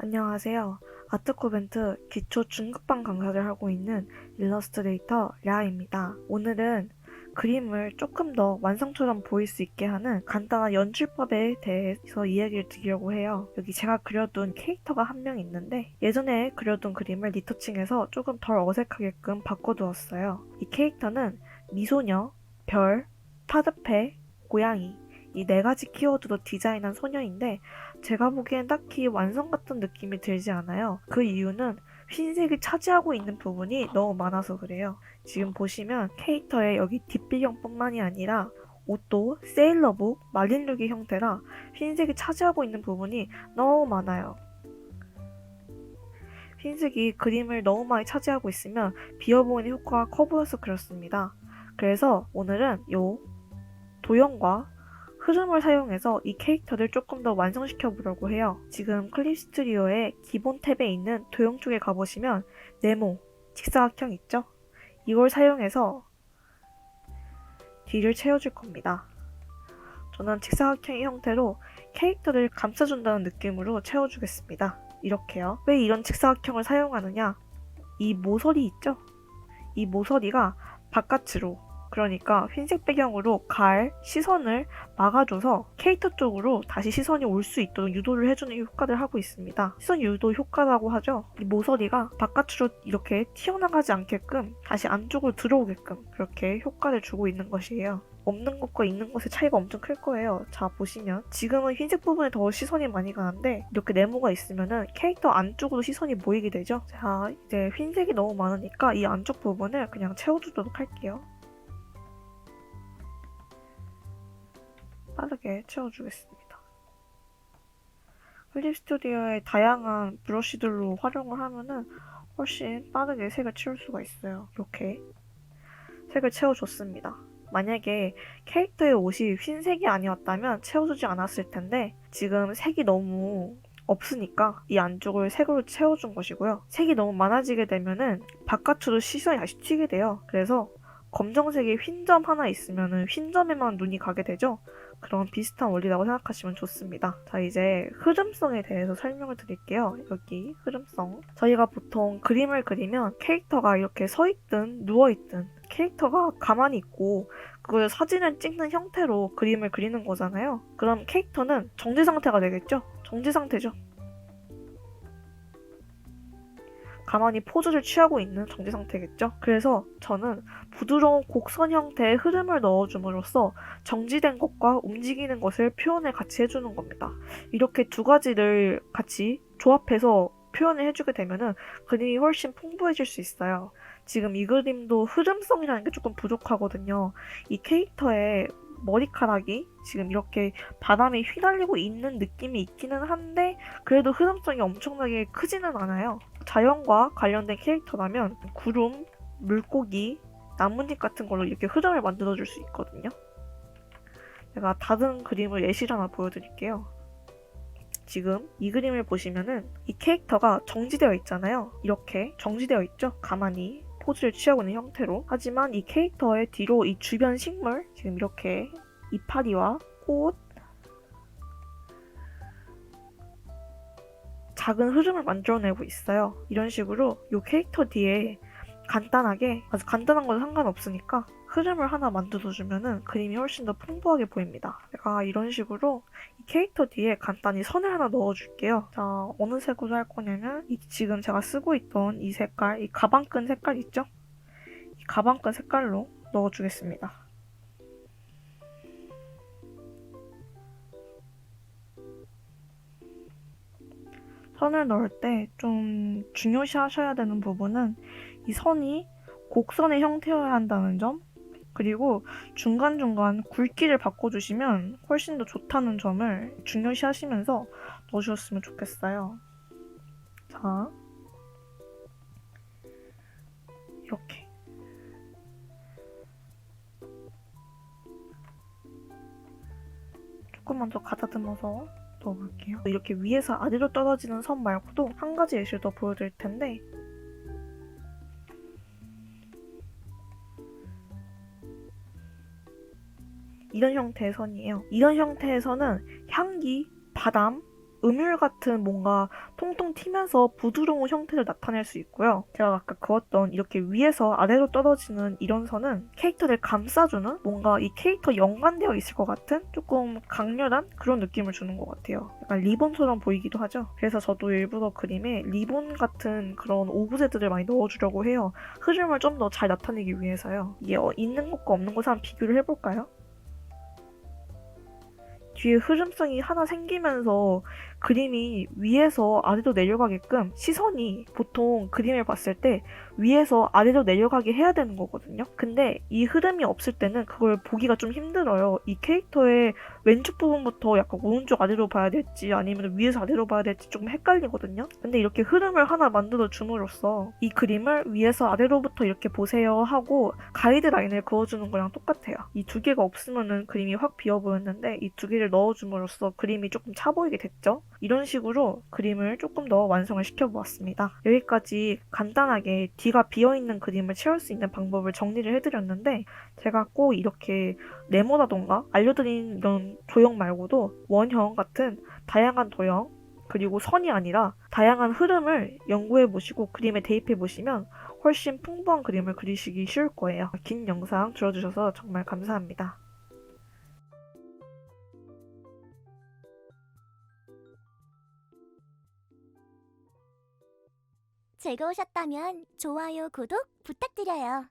안녕하세요. 아트코벤트 기초 중급반 강사를 하고 있는 일러스트레이터 랴입니다. 오늘은 그림을 조금 더 완성처럼 보일 수 있게 하는 간단한 연출법에 대해서 이야기를 드리려고 해요. 여기 제가 그려둔 캐릭터가 한 명 있는데 예전에 그려둔 그림을 리터칭해서 조금 덜 어색하게끔 바꿔두었어요. 이 캐릭터는 미소녀, 별, 파드페, 고양이 이 네 가지 키워드로 디자인한 소녀인데 제가 보기엔 딱히 완성 같은 느낌이 들지 않아요. 그 이유는 흰색이 차지하고 있는 부분이 너무 많아서 그래요. 지금 보시면 캐릭터의 여기 뒷배경뿐만이 아니라 옷도 세일러복, 마린룩의 형태라 흰색이 차지하고 있는 부분이 너무 많아요. 흰색이 그림을 너무 많이 차지하고 있으면 비어 보이는 효과가 커 보여서 그렇습니다. 그래서 오늘은 요 도형과 흐름을 사용해서 이 캐릭터를 조금 더 완성시켜 보려고 해요. 지금 클립 스튜디오의 기본 탭에 있는 도형 쪽에 가보시면 네모, 직사각형 있죠? 이걸 사용해서 뒤를 채워줄 겁니다. 저는 직사각형의 형태로 캐릭터를 감싸준다는 느낌으로 채워주겠습니다. 이렇게요. 왜 이런 직사각형을 사용하느냐? 이 모서리 있죠? 이 모서리가 바깥으로 그러니까 흰색 배경으로 갈 시선을 막아줘서 캐릭터 쪽으로 다시 시선이 올 수 있도록 유도를 해주는 효과를 하고 있습니다. 시선 유도 효과라고 하죠. 이 모서리가 바깥으로 이렇게 튀어나가지 않게끔 다시 안쪽으로 들어오게끔 그렇게 효과를 주고 있는 것이에요. 없는 것과 있는 것의 차이가 엄청 클 거예요. 자, 보시면 지금은 흰색 부분에 더 시선이 많이 가는데 이렇게 네모가 있으면은 캐릭터 안쪽으로 시선이 모이게 되죠. 자, 이제 흰색이 너무 많으니까 이 안쪽 부분을 그냥 채워주도록 할게요. 빠르게 채워주겠습니다. 클립 스튜디오의 다양한 브러쉬들로 활용을 하면은 훨씬 빠르게 색을 채울 수가 있어요. 이렇게 색을 채워줬습니다. 만약에 캐릭터의 옷이 흰색이 아니었다면 채워주지 않았을 텐데 지금 색이 너무 없으니까 이 안쪽을 색으로 채워준 것이고요. 색이 너무 많아지게 되면은 바깥으로 시선이 다시 튀게 돼요. 그래서 검정색의 흰 점 하나 있으면은 흰 점에만 눈이 가게 되죠. 그런 비슷한 원리라고 생각하시면 좋습니다. 자, 이제 흐름성에 대해서 설명을 드릴게요. 여기 흐름성. 저희가 보통 그림을 그리면 캐릭터가 이렇게 서 있든 누워 있든 캐릭터가 가만히 있고 그걸 사진을 찍는 형태로 그림을 그리는 거잖아요. 그럼 캐릭터는 정지 상태가 되겠죠? 정지 상태죠. 가만히 포즈를 취하고 있는 정지 상태겠죠. 그래서 저는 부드러운 곡선 형태의 흐름을 넣어줌으로써 정지된 것과 움직이는 것을 표현을 같이 해주는 겁니다. 이렇게 두 가지를 같이 조합해서 표현을 해주게 되면은 그림이 훨씬 풍부해질 수 있어요. 지금 이 그림도 흐름성이라는 게 조금 부족하거든요. 이 캐릭터의 머리카락이 지금 이렇게 바람에 휘날리고 있는 느낌이 있기는 한데 그래도 흐름성이 엄청나게 크지는 않아요. 자연과 관련된 캐릭터라면 구름, 물고기, 나뭇잎 같은 걸로 이렇게 흐름을 만들어줄 수 있거든요. 제가 다른 그림을 예시를 하나 보여드릴게요. 지금 이 그림을 보시면은 이 캐릭터가 정지되어 있잖아요. 이렇게 정지되어 있죠. 가만히 포즈를 취하고 있는 형태로. 하지만 이 캐릭터의 뒤로 이 주변 식물, 지금 이렇게 이파리와 꽃, 작은 흐름을 만들어내고 있어요. 이런 식으로 이 캐릭터 뒤에 간단하게, 아주 간단한 건 상관없으니까 흐름을 하나 만들어주면은 그림이 훨씬 더 풍부하게 보입니다. 제가 이런 식으로 이 캐릭터 뒤에 간단히 선을 하나 넣어줄게요. 자, 어느 색으로 할 거냐면 이 지금 제가 쓰고 있던 이 색깔, 이 가방끈 색깔 있죠? 이 가방끈 색깔로 넣어주겠습니다. 선을 넣을 때 좀 중요시 하셔야 되는 부분은 이 선이 곡선의 형태여야 한다는 점, 그리고 중간중간 굵기를 바꿔주시면 훨씬 더 좋다는 점을 중요시 하시면서 넣어주셨으면 좋겠어요. 자, 이렇게. 조금만 더 가다듬어서 넣어볼게요. 이렇게 위에서 아래로 떨어지는 선 말고도 한 가지 예시를 더 보여드릴 텐데 이런 형태의 선이에요. 이런 선은 향기, 바람, 음율 같은 뭔가 통통 튀면서 부드러운 형태를 나타낼 수 있고요. 제가 아까 그었던 이렇게 위에서 아래로 떨어지는 이런 선은 캐릭터를 감싸주는 뭔가 이 캐릭터 연관되어 있을 것 같은 조금 강렬한 그런 느낌을 주는 것 같아요. 약간 리본처럼 보이기도 하죠. 그래서 저도 일부러 그림에 리본 같은 그런 오브제들을 많이 넣어주려고 해요. 흐름을 좀 더 잘 나타내기 위해서요. 이게 어, 있는 것과 없는 것을 한번 비교를 해볼까요? 뒤에 흐름성이 하나 생기면서 그림이 위에서 아래로 내려가게끔 시선이 보통 그림을 봤을 때 위에서 아래로 내려가게 해야 되는 거거든요. 근데 이 흐름이 없을 때는 그걸 보기가 좀 힘들어요. 이 캐릭터의 왼쪽 부분부터 약간 오른쪽 아래로 봐야 될지 아니면 위에서 아래로 봐야 될지 조금 헷갈리거든요. 근데 이렇게 흐름을 하나 만들어 줌으로써 이 그림을 위에서 아래로부터 이렇게 보세요 하고 가이드라인을 그어주는 거랑 똑같아요. 이 두 개가 없으면은 그림이 확 비어 보였는데 이 두 개를 넣어줌으로써 그림이 조금 차 보이게 됐죠. 이런 식으로 그림을 조금 더 완성을 시켜보았습니다. 여기까지 간단하게 뒤가 비어있는 그림을 채울 수 있는 방법을 정리를 해드렸는데 제가 꼭 이렇게 네모라던가 알려드린 이런 도형 말고도 원형 같은 다양한 도형 그리고 선이 아니라 다양한 흐름을 연구해 보시고 그림에 대입해 보시면 훨씬 풍부한 그림을 그리시기 쉬울 거예요. 긴 영상 들어주셔서 정말 감사합니다. 즐거우셨다면 좋아요, 구독 부탁드려요.